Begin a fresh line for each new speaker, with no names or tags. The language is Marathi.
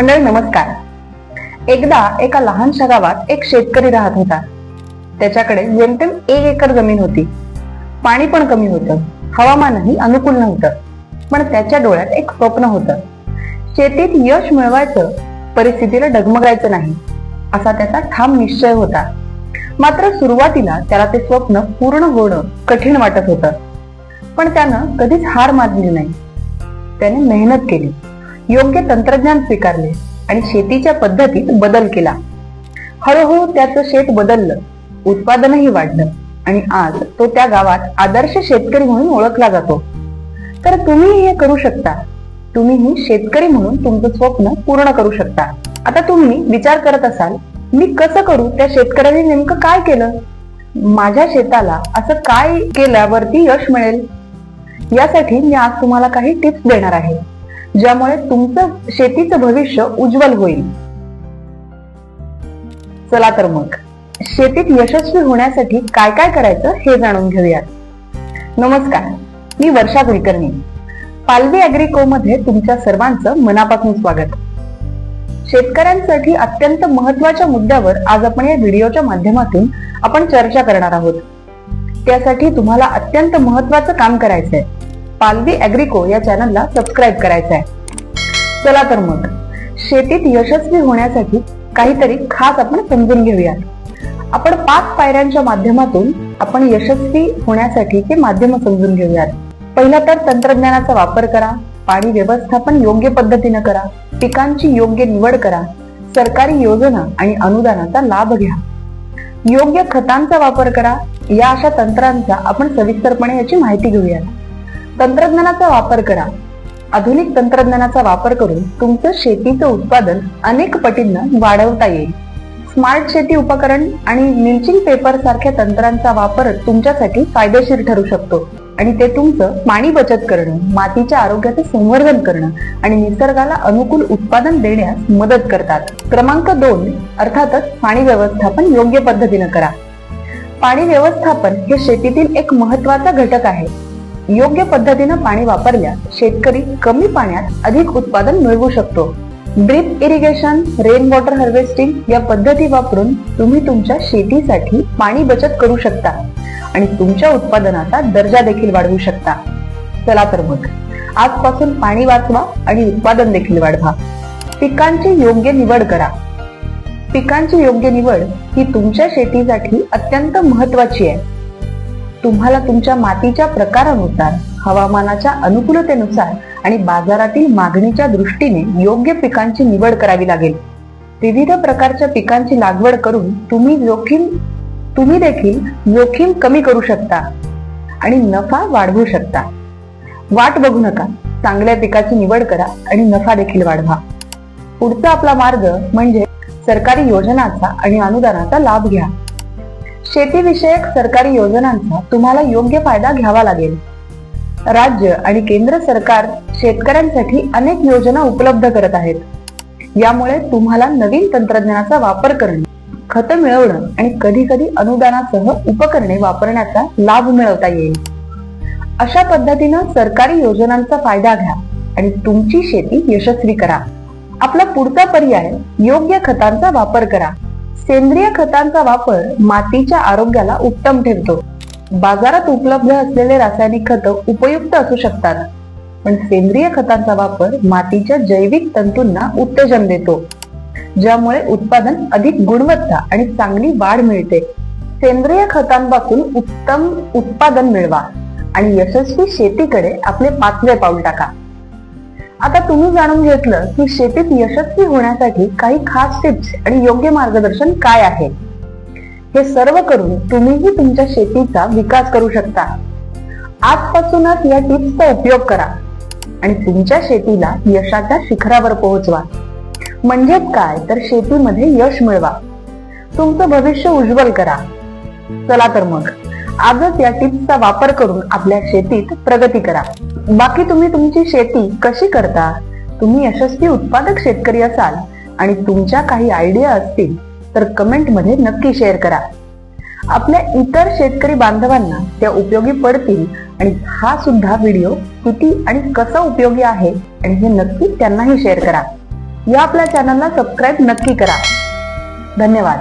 मंडळी नमस्कार. एकदा एका लहानशा गावात एक शेतकरी राहत होता. त्याच्याकडे जेमतेम एक एकर जमीन होती. पाणी पण कमी होतं. हवामानही अनुकूल नव्हतं. पण त्याच्या डोळ्यात एक स्वप्न होतं. शेतीत यश मिळवायचं परिस्थितीला डगमगायचं नाही असा त्याचा ठाम निश्चय होता. मात्र सुरुवातीला त्याला ते स्वप्न पूर्ण होणं कठीण वाटत होतं. पण त्यानं कधीच हार मानली नाही. त्याने मेहनत केली. योग्य तंत्रज्ञान स्वीकारले आणि शेतीच्या पद्धतीत बदल केला. हळूहळू त्याचं शेत बदललं उत्पादनही वाढलं आणि आज तो त्या गावात आदर्श शेतकरी म्हणून ओळखला जातो. तर तुम्ही हे करू शकता. तुम्हीही शेतकरी म्हणून तुमचं स्वप्न पूर्ण करू शकता. आता तुम्ही विचार करत असाल मी कसं करू? त्या शेतकऱ्याने नेमकं काय केलं? माझ्या शेताला असं काय केल्यावरती यश मिळेल? यासाठी मी आज तुम्हाला काही टिप्स देणार आहे. ज्यामुळे तुमचं शेतीचं भविष्य उज्ज्वल होईल. चला तर मग शेतीत यशस्वी होण्यासाठी काय काय करायचं हे जाणून घेऊयात. नमस्कार मी वर्षा कुलकर्णी. पालवी अॅग्रिको मध्ये तुमच्या सर्वांचं मनापासून स्वागत. शेतकऱ्यांसाठी अत्यंत महत्त्वाच्या मुद्द्यावर आज आपण या व्हिडिओच्या माध्यमातून आपण चर्चा करणार आहोत. त्यासाठी तुम्हाला अत्यंत महत्वाचं काम करायचंय. पालवी अॅग्रिको या चॅनलला सबस्क्राईब करायचं आहे. चला तर मग शेतीत यशस्वी होण्यासाठी काहीतरी खास आपण समजून घेऊयात. आपण पाच पायऱ्यांच्या माध्यमातून आपण यशस्वी होण्यासाठी ते माध्यम समजून घेऊयात. पहिला तर तंत्रज्ञानाचा वापर करा पाणी व्यवस्थापन योग्य पद्धतीनं करा पिकांची योग्य निवड करा सरकारी योजना आणि अनुदानाचा लाभ घ्या. योग्य खतांचा वापर करा या अशा तंत्रांचा आपण सविस्तरपणे याची माहिती घेऊयात. तंत्रज्ञानाचा वापर करा. आधुनिक तंत्रज्ञानाचा वापर करून तुमचं शेतीचं उत्पादन अनेक पटींना वाढवता येईल. स्मार्ट शेती उपकरण आणि मिल्चिंग पेपर सारख्या तंत्रांचा वापर तुमच्यासाठी फायदेशीर ठरू शकतो आणि ते तुमचं पाणी बचत करणं मातीच्या आरोग्याचं संवर्धन करणं आणि निसर्गाला अनुकूल उत्पादन देण्यास मदत करतात. क्रमांक दोन अर्थातच पाणी व्यवस्थापन योग्य पद्धतीनं करा. पाणी व्यवस्थापन हे शेतीतील एक महत्त्वाचा घटक आहे. योग्य पद्धतीनं पाणी वापरल्यास शेतकरी कमी पाण्यात अधिक उत्पादन मिळवू शकतो. Drip irrigation rain water harvesting या पद्धती वापरून तुम्ही तुमच्या शेतीसाठी पाणी बचत करू शकता आणि तुमच्या उत्पादनाचा दर्जा देखील वाढवू शकता. चला तर मग आजपासून पाणी वाचवा आणि उत्पादन देखील वाढवा. पिकांची योग्य निवड करा. पिकांची योग्य निवड ही तुमच्या शेतीसाठी अत्यंत महत्वाची आहे. तुम्हाला तुमच्या मातीच्या प्रकारानुसार हवामानाच्या अनुकूलतेनुसार आणि बाजारातील मागणीच्या दृष्टीने योग्य पिकांची निवड करावी लागेल. विविध प्रकारच्या पिकांची लागवड करून तुम्ही जोखीम तुम्ही देखील जोखीम कमी करू शकता आणि नफा वाढवू शकता. वाट बघू नका चांगल्या पिकाची निवड करा आणि नफा देखील वाढवा. पुढचा आपला मार्ग म्हणजे सरकारी योजनांचा आणि अनुदानाचा लाभ घ्या. शेतीविषयक सरकारी योजनांचा तुम्हाला योग्य फायदा घ्यावा लागेल. राज्य आणि केंद्र सरकार शेतकऱ्यांसाठी अनेक योजना उपलब्ध करत आहेत. यामुळे तुम्हाला नवीन तंत्रज्ञानाचा वापर करणे खतं मिळवणं आणि कधी कधी अनुदानासह उपकरणे वापरण्याचा लाभ मिळवता येईल. अशा पद्धतीनं सरकारी योजनांचा फायदा घ्या आणि तुमची शेती यशस्वी करा. आपला पुढचा पर्याय योग्य खतांचा वापर करा. सेंद्रिय खतांचा वापर मातीच्या आरोग्याला उत्तम ठेवतो बाजारात उपलब्ध असलेले रासायनिक खत उपयुक्त असू शकतात पण सेंद्रिय खतांचा वापर मातीच्या जैविक तंतूंना उत्तेजन देतो ज्यामुळे उत्पादन अधिक गुणवत्ता आणि चांगली वाढ मिळते. सेंद्रिय खतांपासून उत्तम उत्पादन मिळवा आणि यशस्वी शेतीकडे आपले पाचवे पाऊल टाका. आता तुम्ही जाणून घेतलं की शेतीत यशस्वी होण्यासाठी काही खास टिप्स आणि योग्य मार्गदर्शन काय आहे? हे सर्व करून तुम्हीही तुमच्या शेतीचा विकास करू शकता. आजपासूनच या टिप्सचा उपयोग करा आणि तुमच्या शेतीला यशाच्या शिखरावर पोहोचवा. म्हणजेच काय? तर शेतीमध्ये यश मिळवा. तुमचं भविष्य उज्ज्वल करा. चला तर मग. आजच या टिप्सचा वापर करून आपल्या शेतीत प्रगती करा. बाकी तुम्ही तुमची शेती कशी करता तुम्ही यशस्वी उत्पादक शेतकरी असाल आणि तुमच्या काही आयडिया असतील तर कमेंटमध्ये नक्की शेअर करा. आपल्या इतर शेतकरी बांधवांना त्या उपयोगी पडतील आणि हा सुद्धा व्हिडिओ किती आणि कसा उपयोगी आहे आणि हे नक्की त्यांनाही शेअर करा. या आपल्या चॅनलला सबस्क्राईब नक्की करा. धन्यवाद.